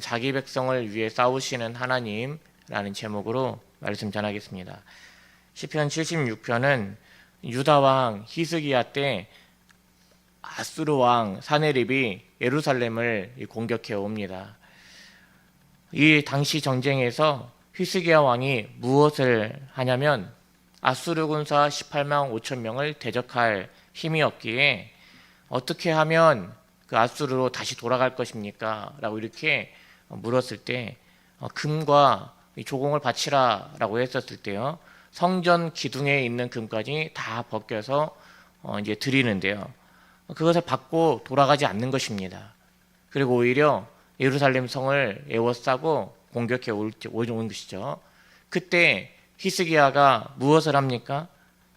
자기 백성을 위해 싸우시는 하나님라는 제목으로 말씀 전하겠습니다. 시편 76편은 유다 왕 히스기야 때 아수르 왕 사네립이 예루살렘을 공격해 옵니다. 이 당시 전쟁에서 히스기야 왕이 무엇을 하냐면 아수르 군사 18만 5천 명을 대적할 힘이 없기에 어떻게 하면 그 아수르로 다시 돌아갈 것입니까? 라고 이렇게 물었을 때 어, 금과 이 조공을 바치라라고 했었을 때요. 성전 기둥에 있는 금까지 다 벗겨서 어, 이제 드리는데요. 그것을 받고 돌아가지 않는 것입니다. 그리고 오히려 예루살렘 성을 에워싸고 공격해 올- 오는 것이죠. 그때 히스기야가 무엇을 합니까?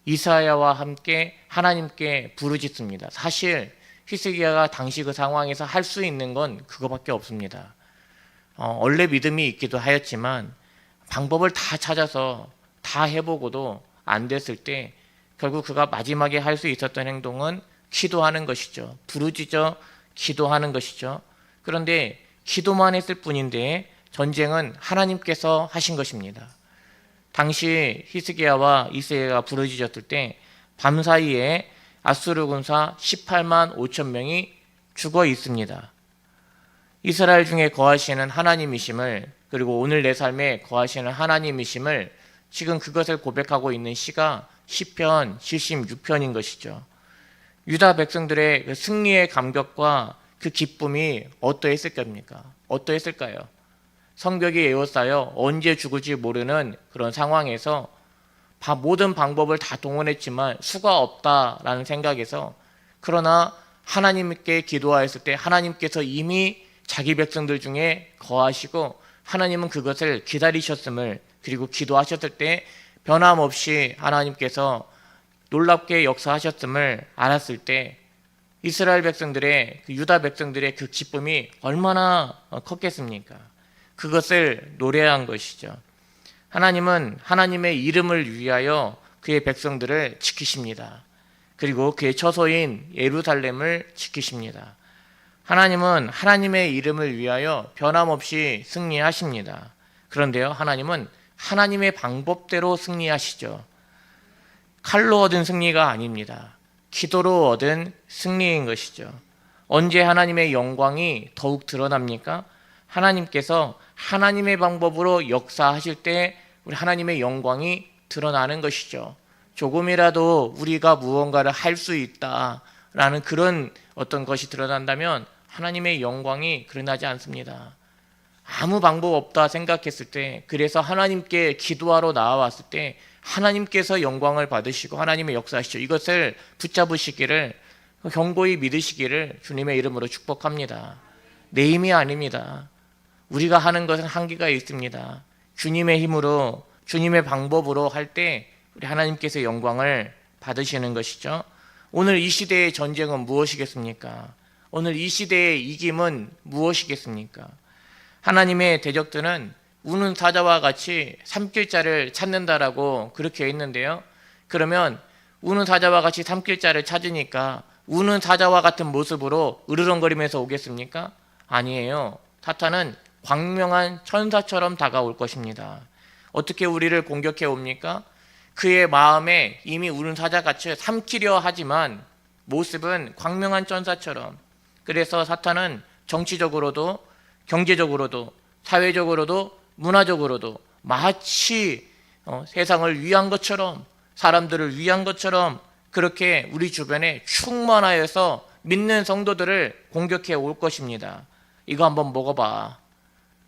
이사야와 함께 하나님께 부르짖습니다. 사실 히스기야가 당시 그 상황에서 할 수 있는 건 그거밖에 없습니다. 어, 원래 믿음이 있기도 하였지만 방법을 다 찾아서 다 해보고도 안 됐을 때 결국 그가 마지막에 할 수 있었던 행동은 기도하는 것이죠. 부르짖어 기도하는 것이죠. 그런데 기도만 했을 뿐인데 전쟁은 하나님께서 하신 것입니다. 당시 히스기야와 이스라엘가 부르짖었을 때 밤사이에 아수르 군사 18만 5천 명이 죽어 있습니다. 이스라엘 중에 거하시는 하나님이심을 그리고 오늘 내 삶에 거하시는 하나님이심을 지금 그것을 고백하고 있는 시가 시편 76편인 것이죠. 유다 백성들의 그 승리의 감격과 그 기쁨이 어떠했을 겁니까? 어떠했을까요? 성벽이 에워싸여 언제 죽을지 모르는 그런 상황에서 바- 모든 방법을 다 동원했지만 수가 없다라는 생각에서 그러나 하나님께 기도하였을 때 하나님께서 이미 자기 백성들 중에 거하시고 하나님은 그것을 기다리셨음을 그리고 기도하셨을 때 변함없이 하나님께서 놀랍게 역사하셨음을 알았을 때 이스라엘 백성들의 그 유다 백성들의 그 기쁨이 얼마나 컸겠습니까? 그것을 노래한 것이죠. 하나님은 하나님의 이름을 위하여 그의 백성들을 지키십니다. 그리고 그의 처소인 예루살렘을 지키십니다. 하나님은 하나님의 이름을 위하여 변함없이 승리하십니다. 그런데요, 하나님은 하나님의 방법대로 승리하시죠. 칼로 얻은 승리가 아닙니다. 기도로 얻은 승리인 것이죠. 언제 하나님의 영광이 더욱 드러납니까? 하나님께서 하나님의 방법으로 역사하실 때 우리 하나님의 영광이 드러나는 것이죠. 조금이라도 우리가 무언가를 할 수 있다라는 그런 어떤 것이 드러난다면 하나님의 영광이 드러나지 않습니다. 아무 방법 없다 생각했을 때 그래서 하나님께 기도하러 나와왔을 때 하나님께서 영광을 받으시고 하나님의 역사하시죠. 이것을 붙잡으시기를 경고히 믿으시기를 주님의 이름으로 축복합니다. 내 힘이 아닙니다. 우리가 하는 것은 한계가 있습니다. 주님의 힘으로 주님의 방법으로 할 때 우리 하나님께서 영광을 받으시는 것이죠. 오늘 이 시대의 전쟁은 무엇이겠습니까? 오늘 이 시대의 이김은 무엇이겠습니까? 하나님의 대적들은 우는 사자와 같이 삼킬 자를 찾는다라고 그렇게 했는데요. 그러면 우는 사자와 같이 삼킬 자를 찾으니까 우는 사자와 같은 모습으로 으르렁거리면서 오겠습니까? 아니에요. 사탄은 광명한 천사처럼 다가올 것입니다. 어떻게 우리를 공격해 옵니까? 그의 마음에 이미 우는 사자같이 삼키려 하지만 모습은 광명한 천사처럼 그래서 사탄은 정치적으로도 경제적으로도 사회적으로도 문화적으로도 마치 어, 세상을 위한 것처럼 사람들을 위한 것처럼 그렇게 우리 주변에 충만하여서 믿는 성도들을 공격해 올 것입니다. 이거 한번 먹어봐.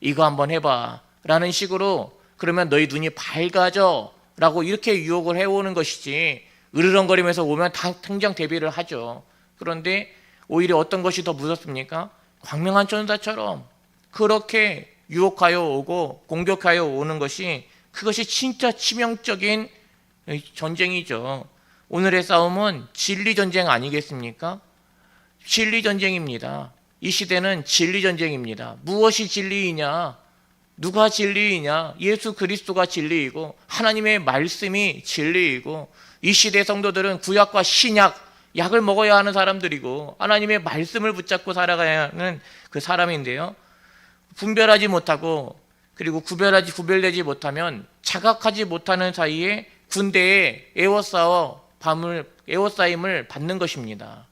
이거 한번 해봐. 라는 식으로 그러면 너희 눈이 밝아져. 라고 이렇게 유혹을 해오는 것이지. 으르렁거리면서 오면 당, 당장 대비를 하죠. 그런데 오히려 어떤 것이 더 무섭습니까? 광명한 천사처럼 그렇게 유혹하여 오고 공격하여 오는 것이 그것이 진짜 치명적인 전쟁이죠. 오늘의 싸움은 진리 전쟁 아니겠습니까? 진리 전쟁입니다. 이 시대는 진리 전쟁입니다. 무엇이 진리이냐? 누가 진리이냐? 예수 그리스도가 진리이고 하나님의 말씀이 진리이고 이 시대 성도들은 구약과 신약 약을 먹어야 하는 사람들이고 하나님의 말씀을 붙잡고 살아가야 하는 그 사람인데요. 분별하지 못하고 그리고 구별하지 구별되지 못하면 자각하지 못하는 사이에 군대에 에워싸워 밤을 에워싸임을 받는 것입니다.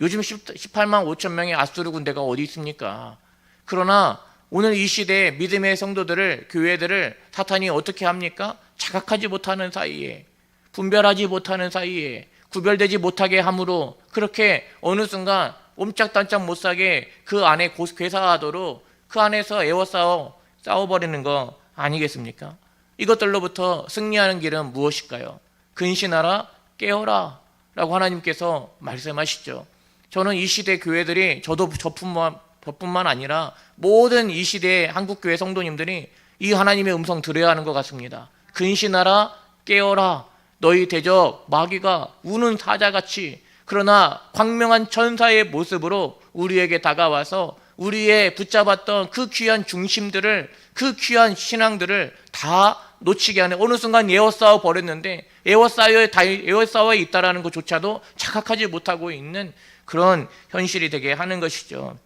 요즘 18만 5천 명의 아수르 군대가 어디 있습니까? 그러나 오늘 이 시대에 믿음의 성도들을 교회들을 사탄이 어떻게 합니까? 자각하지 못하는 사이에 분별하지 못하는 사이에 구별되지 못하게 함으로 그렇게 어느 순간 옴짝단짝 못 사게 그 안에 고- 괴사하도록 그 안에서 에워싸워 싸워버리는 거 아니겠습니까? 이것들로부터 승리하는 길은 무엇일까요? 근신하라 깨어라 라고 하나님께서 말씀하시죠. 저는 이 시대 교회들이 저도 저뿐만, 저뿐만 아니라 모든 이 시대의 한국교회 성도님들이 이 하나님의 음성 들어야 하는 것 같습니다. 근신하라 깨어라 너희 대적 마귀가 우는 사자같이 그러나 광명한 천사의 모습으로 우리에게 다가와서 우리의 붙잡았던 그 귀한 중심들을 그 귀한 신앙들을 다 놓치게 하는 어느 순간 에워싸워 버렸는데 에워싸워에 다 에워싸워에 있다라는 것조차도 자각하지 못하고 있는 그런 현실이 되게 하는 것이죠.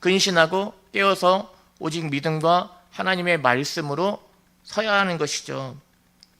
근신하고 깨어서 오직 믿음과 하나님의 말씀으로 서야 하는 것이죠.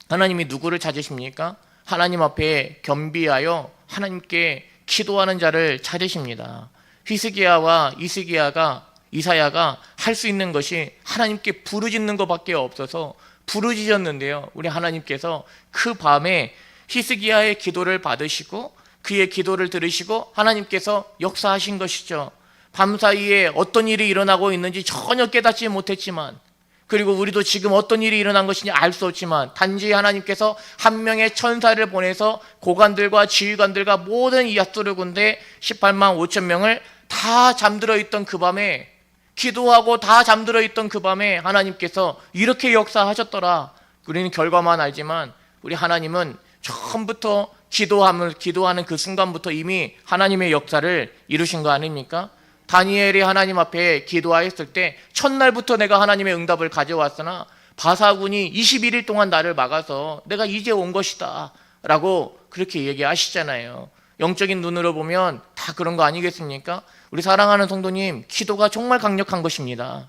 하나님이 누구를 찾으십니까? 하나님 앞에 겸비하여 하나님께 기도하는 자를 찾으십니다. 히스기야와 이스기야가 이사야가 할 수 있는 것이 하나님께 부르짖는 것밖에 없어서 부르짖었는데요. 우리 하나님께서 그 밤에 히스기야의 기도를 받으시고 그의 기도를 들으시고 하나님께서 역사하신 것이죠. 밤 사이에 어떤 일이 일어나고 있는지 전혀 깨닫지 못했지만 그리고 우리도 지금 어떤 일이 일어난 것인지 알 수 없지만 단지 하나님께서 한 명의 천사를 보내서 고관들과 지휘관들과 모든 이 야스르 군대 18만 5천 명을 다 잠들어 있던 그 밤에 기도하고 다 잠들어 있던 그 밤에 하나님께서 이렇게 역사하셨더라. 우리는 결과만 알지만 우리 하나님은 처음부터 기도함을 기도하는 그 순간부터 이미 하나님의 역사를 이루신 거 아닙니까? 다니엘이 하나님 앞에 기도하였을 때 첫날부터 내가 하나님의 응답을 가져왔으나 바사군이 21일 동안 나를 막아서 내가 이제 온 것이다 라고 그렇게 얘기하시잖아요. 영적인 눈으로 보면 다 그런 거 아니겠습니까? 우리 사랑하는 성도님 기도가 정말 강력한 것입니다.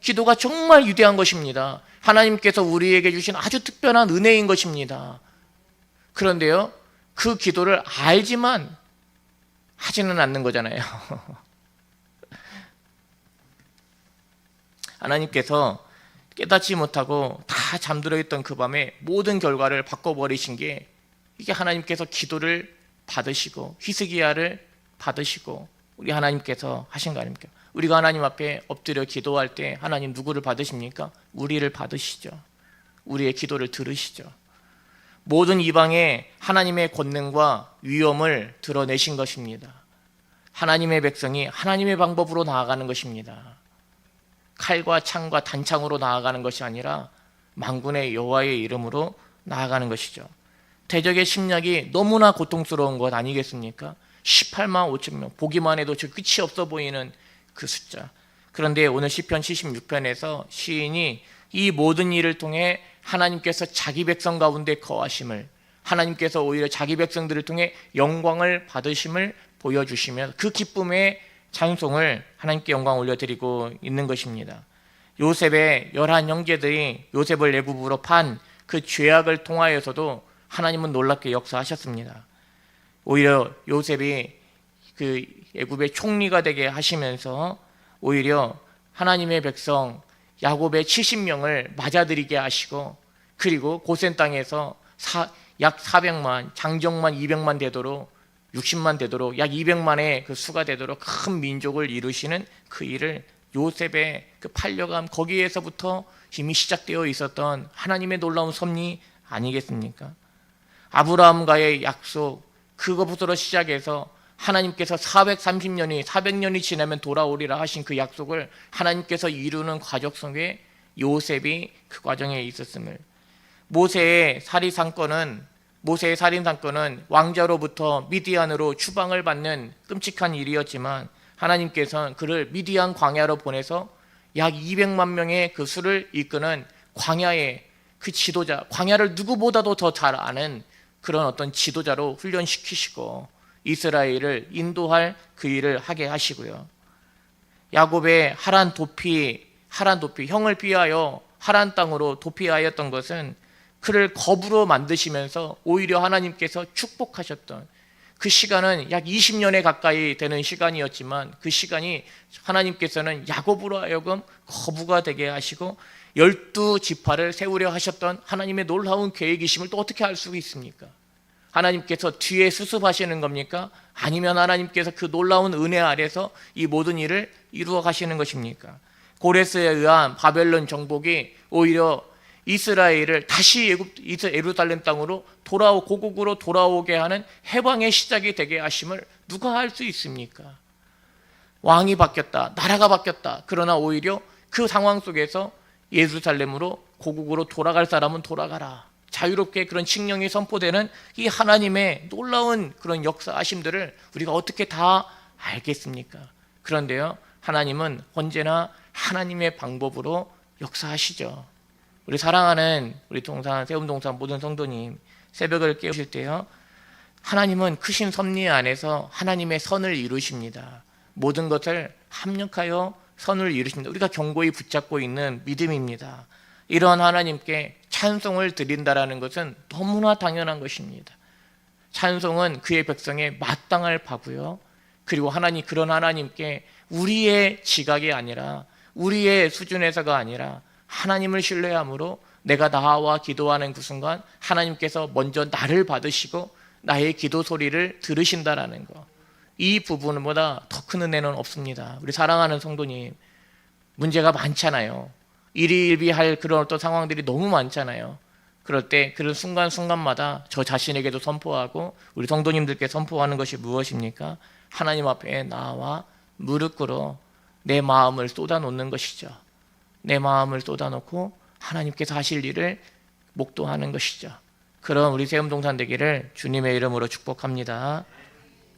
기도가 정말 위대한 것입니다. 하나님께서 우리에게 주신 아주 특별한 은혜인 것입니다. 그런데요 그 기도를 알지만 하지는 않는 거잖아요 하나님께서 깨닫지 못하고 다 잠들어 있던 그 밤에 모든 결과를 바꿔버리신 게 이게 하나님께서 기도를 받으시고 히스기야를 받으시고 우리 하나님께서 하신 거 아닙니까? 우리가 하나님 앞에 엎드려 기도할 때 하나님 누구를 받으십니까? 우리를 받으시죠. 우리의 기도를 들으시죠. 모든 이방에 하나님의 권능과 위엄을 드러내신 것입니다. 하나님의 백성이 하나님의 방법으로 나아가는 것입니다. 칼과 창과 단창으로 나아가는 것이 아니라 망군의 여호와의 이름으로 나아가는 것이죠. 대적의 침략이 너무나 고통스러운 것 아니겠습니까? 18만 5천 명 보기만 해도 저 끝이 없어 보이는 그 숫자. 그런데 오늘 시편 76편에서 시인이 이 모든 일을 통해 하나님께서 자기 백성 가운데 거하심을 하나님께서 오히려 자기 백성들을 통해 영광을 받으심을 보여주시며 그 기쁨의 찬송을 하나님께 영광 올려드리고 있는 것입니다. 요셉의 열한 형제들이 요셉을 애굽으로 판 그 죄악을 통하여서도 하나님은 놀랍게 역사하셨습니다. 오히려 요셉이 그 애굽의 총리가 되게 하시면서 오히려 하나님의 백성 야곱의 70명을 맞아들이게 하시고 그리고 고센 땅에서 사, 약 400만 장정만 200만 되도록 60만 되도록 약 200만의 그 수가 되도록 큰 민족을 이루시는 그 일을 요셉의 그 팔려감 거기에서부터 이미 시작되어 있었던 하나님의 놀라운 섭리 아니겠습니까? 아브라함과의 약속 그것부터 시작해서 하나님께서 430년이 400년이 지나면 돌아오리라 하신 그 약속을 하나님께서 이루는 과정 속에 요셉이 그 과정에 있었음을 모세의 살인 사건은 모세의 살인 사건은 왕자로부터 미디안으로 추방을 받는 끔찍한 일이었지만 하나님께서는 그를 미디안 광야로 보내서 약 200만 명의 그 수를 이끄는 광야의 그 지도자, 광야를 누구보다도 더 잘 아는 그런 어떤 지도자로 훈련시키시고 이스라엘을 인도할 그 일을 하게 하시고요. 야곱의 하란 도피 하란 도피 형을 피하여 하란 땅으로 도피하였던 것은 그를 겁으로 만드시면서 오히려 하나님께서 축복하셨던 그 시간은 약 20년에 가까이 되는 시간이었지만 그 시간이 하나님께서는 야곱으로 하여금 거부가 되게 하시고 열두 지파를 세우려 하셨던 하나님의 놀라운 계획이심을 또 어떻게 알 수 있습니까? 하나님께서 뒤에 수습하시는 겁니까? 아니면 하나님께서 그 놀라운 은혜 아래서 이 모든 일을 이루어 가시는 것입니까? 고레스에 의한 바벨론 정복이 오히려 이스라엘을 다시 예루살렘 땅으로 돌아오 고국으로 돌아오게 하는 해방의 시작이 되게 하심을 누가 할수 있습니까? 왕이 바뀌었다, 나라가 바뀌었다. 그러나 오히려 그 상황 속에서 예루살렘으로 고국으로 돌아갈 사람은 돌아가라. 자유롭게 그런 칙령이 선포되는 이 하나님의 놀라운 그런 역사하심들을 우리가 어떻게 다 알겠습니까? 그런데요, 하나님은 언제나 하나님의 방법으로 역사하시죠. 우리 사랑하는 우리 동산 세움 동산 모든 성도님 새벽을 깨우실 때요, 하나님은 크신 섭리 안에서 하나님의 선을 이루십니다. 모든 것을 합력하여 선을 이루십니다. 우리가 경고히 붙잡고 있는 믿음입니다. 이런 하나님께 찬송을 드린다라는 것은 너무나 당연한 것입니다. 찬송은 그의 백성의 마땅할 바고요. 그리고 하나님 그런 하나님께 우리의 지각이 아니라 우리의 수준에서가 아니라 하나님을 신뢰함으로 내가 나와 기도하는 그 순간 하나님께서 먼저 나를 받으시고 나의 기도 소리를 들으신다라는 거. 이 부분보다 더 큰 은혜는 없습니다. 우리 사랑하는 성도님 문제가 많잖아요. 일희일비할 그런 어떤 상황들이 너무 많잖아요. 그럴 때 그런 순간순간마다 저 자신에게도 선포하고 우리 성도님들께 선포하는 것이 무엇입니까? 하나님 앞에 나와 무릎 꿇어 내 마음을 쏟아놓는 것이죠. 내 마음을 쏟아놓고 하나님께서 하실 일을 목도하는 것이죠. 그런 우리 세움동산 되기를 주님의 이름으로 축복합니다.